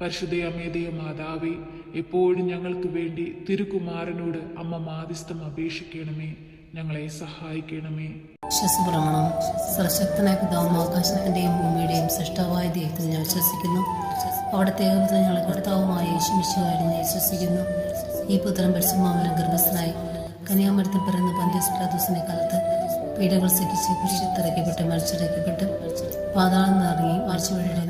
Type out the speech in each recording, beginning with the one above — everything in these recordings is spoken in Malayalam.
പരിശുദ്ധയമേതയ മാതാവേ എപ്പോഴും ഞങ്ങൾക്ക് വേണ്ടി തിരുകുമാരനോട് അമ്മ മാധ്യസ്ഥം അപേക്ഷിക്കണമേ ഞങ്ങളെ സഹായിക്കണമേ. വിശ്വസപ്രമാണം. സർശക്തനായ പിതാവും ആകാശത്തിന്റെയും ഭൂമിയുടെയും സൃഷ്ടാവായ ദൈവത്തിൽ ഞാൻ വിശ്വസിക്കുന്നു. അവിടുത്തെ ഞങ്ങളെ കർത്താവുമായ യേശുമിശുവായി ഞാൻ വിശ്വസിക്കുന്നു. ഈ പുത്രൻ പരിശുമാവനം ഗർഭസ്ഥനായി കന്യാമരത്തിൽ പിറന്ന പന്ത്യസ്പ്ലാദൂസിനെ കാലത്ത് പീഡകൾ സഹിച്ച് കുരിശിത്തിറക്കപ്പെട്ട് മരിച്ചിറക്കപ്പെട്ട് പാതാളം നിറങ്ങി മരിച്ചുവഴിയുടെ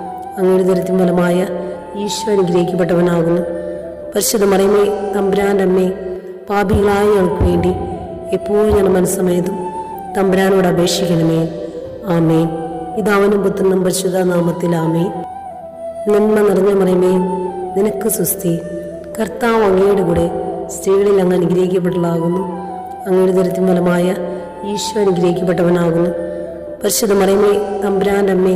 അങ്ങയുടെ ദരിദ്രം ഫലമായ ഈശ്വരൻ അനുഗ്രഹിക്കപ്പെട്ടവനാകുന്നു. പരിശുദ്ധ മറിയമേ തമ്പുരാന്റെ അമ്മേ പാപികളായ ഞങ്ങൾക്ക് വേണ്ടി എപ്പോഴും ഞാൻ മനസ്സമയതും തമ്പുരാനോട് അപേക്ഷിക്കണമേ. ആമേ ഇതവനും പുത്രനും പരിശുദ്ധ നാമത്തിൽ ആമേ നന്മ നിറഞ്ഞ മറിയമേ നിനക്ക് സുസ്തി കർത്താവ് അങ്ങയുടെ കൂടെ സ്ത്രീകളിൽ അങ്ങ് അനുഗ്രഹിക്കപ്പെട്ടതാകുന്നു അങ്ങയുടെ ദരിദ്രം ഫലമായ ഈശ്വരൻ അനുഗ്രഹിക്കപ്പെട്ടവനാകുന്നു. പരിശുദ്ധ മറിയമേ തമ്പുരാന്റെ അമ്മേ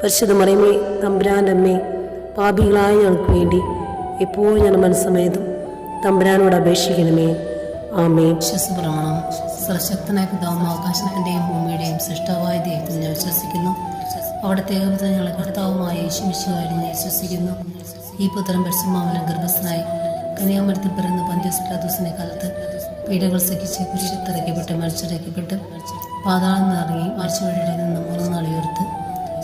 പരിശുദ്ധ മറിയമേ തമ്പുരാന്റെ അമ്മേ പാപികളായ ഞങ്ങൾക്ക് വേണ്ടി എപ്പോഴും ഞാൻ മനസ്സമേതും തമ്പുരാനോട് അപേക്ഷിക്കണമേ. ആമേ വിശ്വസപ്രമാണം സർശക്തനായ പിതാവും ആകാശത്തിന്റെയും ഭൂമിയുടെയും സൃഷ്ടാവായ ദൈവത്തിൽ ഞാൻ വിശ്വസിക്കുന്നു. അവിടുത്തെ ഞങ്ങളെ കർത്താവുമായ യേശുമിശുവായി ഞാൻ വിശ്വസിക്കുന്നു. ഈ പുത്രൻ പരിശുമാവനം ഗർഭസ്ഥനായി കന്യാമരത്തിൽ പിറന്ന പന്ത്യസ്പ്ലാദൂസിനെ കാലത്ത് പീഡകൾ സഹിച്ച് കുരിശിത്തിറക്കപ്പെട്ട് മരിച്ചിറക്കപ്പെട്ട് പാതാളം നിറങ്ങി മരിച്ചുവഴിയുടെ നിന്ന് മൂന്ന് നാൾ ഉയർത്ത്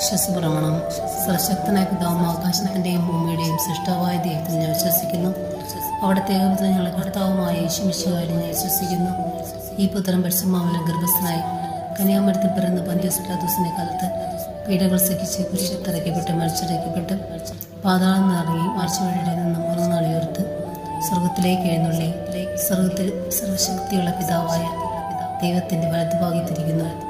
വിശ്വസപ്രമാണം സർശക്തനായ പിതാവും ആകാശത്തിന്റെയും ഭൂമിയുടെയും സൃഷ്ടാവായ ദൈവത്തിൽ ഞാൻ വിശ്വസിക്കുന്നു. അവിടത്തെ ഞങ്ങളുടെ കർത്താവുമായ യേശുമിശുകാരി ഞാൻ വിശ്വസിക്കുന്നു. ഈ പുത്രൻ പരിശുമാവലം ഗർഭസ്ഥനായി കന്യാമരത്തിൽ പിറന്ന് പന്ത്യസ്പ്ലാദൂസിന്റെ കാലത്ത് പീഡകൾ സഹിച്ച് കുരിശിൽ തറയ്ക്കപ്പെട്ട് മരിച്ചടയ്ക്കപ്പെട്ട് പാതാളം നിറങ്ങി മരിച്ചുവഴിയുടെ നിന്ന് മൂന്ന് നാളിയോർത്ത് സ്വർഗത്തിലേക്ക് എഴുന്നള്ളി. സ്വർഗത്തിൽ സർവശക്തിയുള്ള പിതാവായ ദൈവത്തിന്റെ വലതുഭാഗത്തിരിക്കുന്നു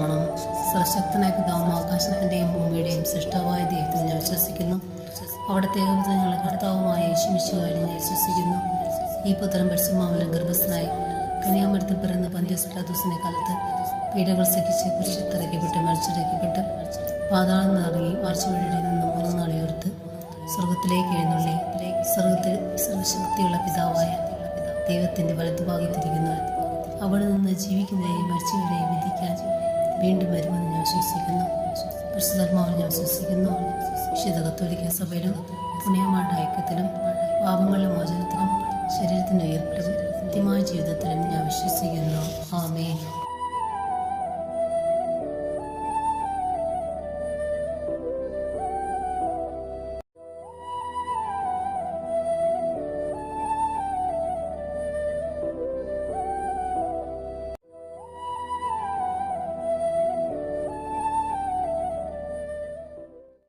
സർശക്തനായ പിതാവും ആകാശത്തിന്റെയും ഭൂമിയുടെയും സൃഷ്ടാവായ ദൈവത്തിൽ ഞാൻ വിശ്വസിക്കുന്നു. അവിടത്തെ ഏകപുത്ര ഞങ്ങളുടെ കർത്താവുമായ യേശുമിശുകാരി ഞാൻ വിശ്വസിക്കുന്നു. ഈ പുത്രം പരിശുമാവലം ഗർഭസ്ഥനായി കനിയാമരത്തിൽ പിറന്ന് പന്ത്യസ്പ്ലാദൂസിന്റെ കാലത്ത് പീഡകൾ സഹിച്ച് കുറിച്ച് തിരക്കപ്പെട്ട് മരിച്ചടയ്ക്കപ്പെട്ട് പാതാളം നിറങ്ങി ആഴ്ചവഴിയുടെ നിന്ന് മൂന്ന് നാളിയോർത്ത് സ്വർഗത്തിലേക്ക് എഴുന്നള്ളി. സ്വർഗത്തിൽ സർവശക്തിയുള്ള പിതാവായ ദൈവത്തിന്റെ വലത്തുഭാഗത്തിരിക്കുന്നു അവിടെ നിന്ന് ജീവിക്കുന്നതിനെയും മരിച്ചവരെയും വിധിക്കാൻ വീണ്ടും വരുമെന്ന് ഞാൻ വിശ്വസിക്കുന്നു പരിശുദ്ധാത്മാവിൽ ഞാൻ വിശ്വസിക്കുന്നു വിശുദ്ധ കത്തോലിക്ക സഭയിലും പുണ്യമാരുടെ ഐക്യത്തിലും പാപങ്ങളുടെ മോചനത്തിലും ശരീരത്തിന്റെ ഉയർപ്പിലും കൃത്യമായ ജീവിതത്തിലും ഞാൻ വിശ്വസിക്കുന്നു. ആമേൻ.